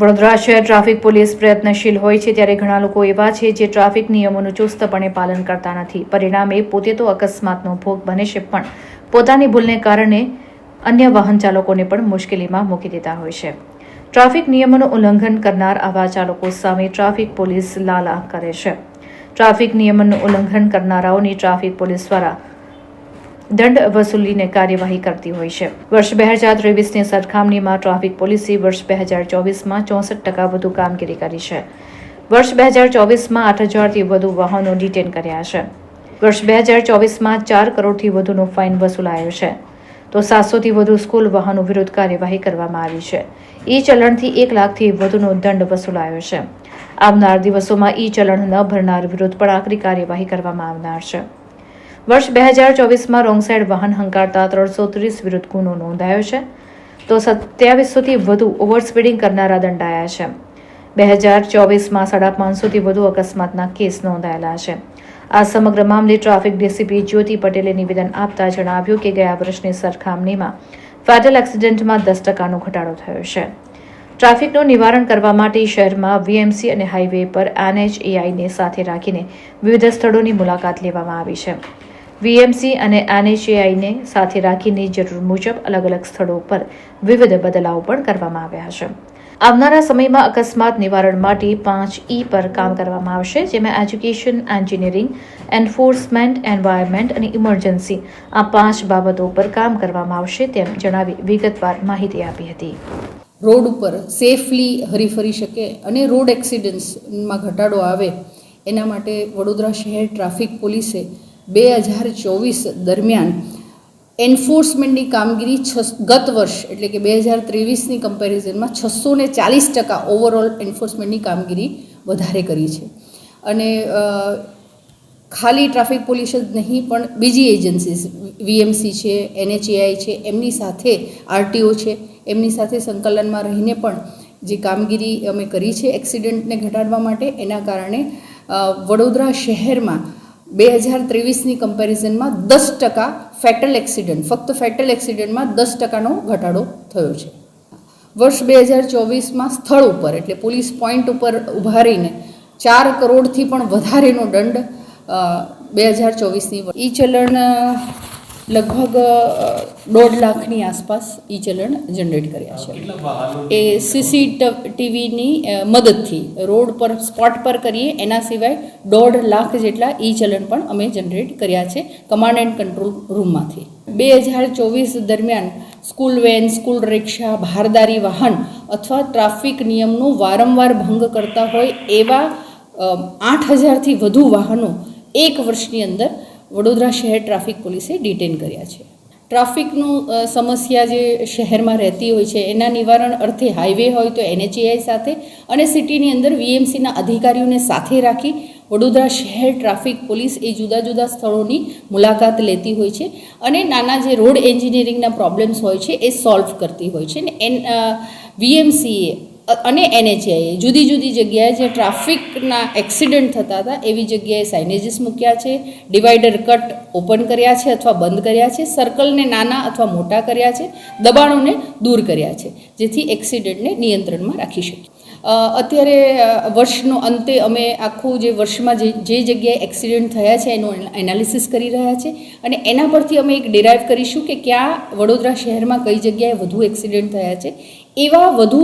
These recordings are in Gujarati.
વડોદરા શહેર ટ્રાફિક પોલીસ પ્રયત્નશીલ હોય છે ત્યારે ઘણા લોકો એવા છે જે ટ્રાફિક નિયમોનું ચુસ્તપણે પાલન કરતા નથી. પરિણામે પોતે તો અકસ્માતનો ભોગ બને છે પણ પોતાની ભૂલને કારણે અન્ય વાહન ચાલકોને પણ મુશ્કેલીમાં મૂકી દેતા હોય છે. ટ્રાફિક નિયમોનું ઉલ્લંઘન કરનાર આવા ચાલકો સામે ટ્રાફિક પોલીસ લાલા કરે છે. ટ્રાફિક નિયમોનું ઉલ્લંઘન કરનારાઓની ટ્રાફિક પોલીસ દ્વારા દંડ વસૂલીને કાર્યવાહી કરતી હોય છે. વર્ષ બે હજાર ત્રેવીસની સરખામણીમાં ટ્રાફિક પોલીસે વર્ષ બે હજાર ચોવીસમાં ચોસઠ ટકા વધુ કામગીરી કરી છે. વર્ષ બે હજાર ચોવીસમાં આઠ હજારથી વધુ વાહનો ડિટેન કર્યા છે. વર્ષ બે હજાર ચોવીસમાં ચાર કરોડથી વધુનો ફાઇન વસૂલાયો છે. તો સાતસોથી વધુ સ્કૂલ વાહનો વિરુદ્ધ કાર્યવાહી કરવામાં આવી છે. ઈ ચલણથી એક લાખથી વધુનો દંડ વસૂલાયો છે. આવનાર દિવસોમાં ઈ ચલણ ન ભરનાર વિરુદ્ધ પણ આકરી કાર્યવાહી કરવામાં આવનાર છે. વર્ષ બે હજાર ચોવીસમાં રોંગ સાઇડ વાહન હંકારતા ત્રણસો ત્રીસ વિરુદ્ધ ગુનો નોંધાયો છે. તો સત્યાવીસોથી વધુ ઓવરસ્પીડિંગ કરનારા દંડાયા છે. બે હજાર ચોવીસમાં સાડા પાંચસોથી વધુ અકસ્માતના કેસ નોંધાયેલા છે. આ સમગ્ર મામલે ટ્રાફિક ડીસીપી જ્યોતિ પટેલે નિવેદન આપતા જણાવ્યું કે ગયા વર્ષની સરખામણીમાં ફેટલ એક્સિડન્ટમાં દસ ટકાનો ઘટાડો થયો છે. ટ્રાફિકનું નિવારણ કરવા માટે શહેરમાં વીએમસી અને હાઈવે પર એનએચએઆઈને સાથે રાખીને વિવિધ સ્થળોની મુલાકાત લેવામાં આવી છે. વીએમસી અને એનએચએઆઈને સાથે રાખીને જરૂર મુજબ અલગ અલગ સ્થળો પર વિવિધ બદલાવ પણ કરવામાં આવ્યા છે આવનારા સમયમાં અકસ્માત નિવારણ માટે પાંચ ઈ પર કામ કરવામાં આવશે, જેમાં એજ્યુકેશન, એન્જિનિયરિંગ, એન્ફોર્સમેન્ટ, એન્વાયરમેન્ટ અને ઇમરજન્સી આ પાંચ બાબતો પર કામ કરવામાં આવશે તેમ જણાવી વિગતવાર માહિતી આપી હતી. રોડ ઉપર સેફલી હરીફરી શકે અને રોડ એક્સિડન્ટ્સમાં ઘટાડો આવે, એના માટે વડોદરા શહેર ટ્રાફિક પોલીસે બે હજાર ચોવીસ દરમિયાન એન્ફોર્સમેન્ટની કામગીરી છ ગત વર્ષ એટલે કે બે હજાર ત્રેવીસની કમ્પેરિઝનમાં છસો ને ચાલીસ ટકા ઓવરઓલ એન્ફોર્સમેન્ટની કામગીરી વધારે કરી છે. અને ખાલી ટ્રાફિક પોલીસ જ નહીં, પણ બીજી એજન્સીસ વીએમસી છે એનએચએઆઈ છે, એમની સાથે આરટીઓ છે, એમની સાથે સંકલનમાં રહીને પણ જે કામગીરી અમે કરી છે એક્સિડન્ટને ઘટાડવા માટે, એના કારણે વડોદરા શહેરમાં બે હજાર ત્રેવીસની કમ્પેરિઝનમાં દસ ટકા ફેટલ એક્સિડન્ટ, ફક્ત ફેટલ એક્સિડન્ટમાં દસ ટકાનો ઘટાડો થયો છે. વર્ષ બે હજાર ચોવીસમાં સ્થળ ઉપર, એટલે પોલીસ પોઈન્ટ ઉપર ઊભા રહીને ચાર કરોડથી પણ વધારેનો દંડ બે હજાર ચોવીસની ઈ ચલણ લગભગ દોઢ લાખની આસપાસ ઈ ચલણ જનરેટ કર્યા છે. એ સીસી ટીવીની મદદથી રોડ પર સ્પોટ પર કરીએ એના સિવાય દોઢ લાખ જેટલા ઈ ચલણ પણ અમે જનરેટ કર્યા છે કમાન્ડ એન્ડ કંટ્રોલ રૂમમાંથી બે હજાર ચોવીસ દરમિયાન સ્કૂલ વેન સ્કૂલ રિક્ષા ભારદારી વાહન અથવા ટ્રાફિક નિયમનો વારંવાર ભંગ કરતા હોય એવા આઠ હજારથી વધુ વાહનો એક વર્ષની અંદર વડોદરા શહેર ટ્રાફિક પોલીસે ડિટેન કર્યા છે. ટ્રાફિકનું સમસ્યા જે શહેરમાં રહેતી હોય છે, એના નિવારણ અર્થે હાઈવે હોય તો એનએચએઆઈ સાથે અને સિટીની અંદર વીએમસીના અધિકારીઓને સાથે રાખી વડોદરા શહેર ટ્રાફિક પોલીસ એ જુદા જુદા સ્થળોની મુલાકાત લેતી હોય છે અને નાના જે રોડ એન્જિનિયરિંગના પ્રોબ્લેમ્સ હોય છે એ સોલ્વ કરતી હોય છે. ને એન વીએમસીએ અને એનએચઆઈએ જુદી જુદી જગ્યાએ જે ટ્રાફિકના એક્સિડન્ટ થતા હતા, એવી જગ્યાએ સાઇનેજીસ મૂક્યા છે ડિવાઈડર કટ ઓપન કર્યા છે અથવા બંધ કર્યા છે સર્કલને નાના અથવા મોટા કર્યા છે, દબાણોને દૂર કર્યા છે, જેથી એક્સિડન્ટને નિયંત્રણમાં રાખી શકીએ. અત્યારે વર્ષનો અંતે અમે આખું જે વર્ષમાં જે જે જગ્યાએ એક્સિડન્ટ થયા છે એનું એનાલિસિસ કરી રહ્યા છે. અને એના પરથી અમે એક ડિરાઈવ કરીશું કે ક્યાં વડોદરા શહેરમાં કઈ જગ્યાએ વધુ એક્સિડન્ટ થયા છે. એવા વધુ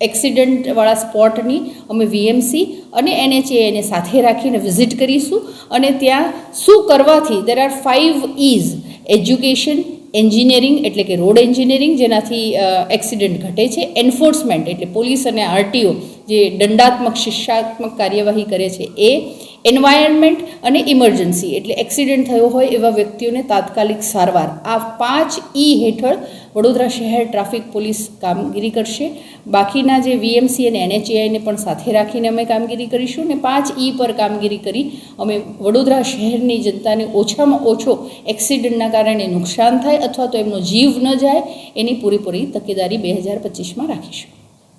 એક્સિડન્ટવાળા સ્પોટની અમે વીએમસી અને એનએચએને સાથે રાખીને વિઝિટ કરીશું. અને ત્યાં શું કરવાથી there are five is education engineering એટલે કે રોડ એન્જિનિયરિંગ જેનાથી એક્સિડન્ટ ઘટે છે. એન્ફોર્સમેન્ટ એટલે પોલીસ અને આરટીઓ જે દંડાત્મક શિક્ષાત્મક કાર્યવાહી કરે છે એ એન્વાયરમેન્ટ અને ઇમરજન્સી એટલે એક્સિડન્ટ થયો હોય એવા વ્યક્તિઓને તાત્કાલિક સારવાર. આ પાંચ ઈ હેઠળ વડોદરા શહેર ટ્રાફિક પોલીસ કામગીરી કરશે. બાકીના જે વીએમસી અને એનએચએઆઈને પણ સાથે રાખીને અમે કામગીરી કરીશું અને પાંચ ઈ પર કામગીરી કરી અમે વડોદરા શહેરની જનતાને ઓછામાં ઓછો એક્સિડન્ટના કારણે નુકસાન થાય અથવા તો એમનો જીવ ન જાય એની પૂરેપૂરી તકેદારી બે હજાર પચીસમાં રાખીશું.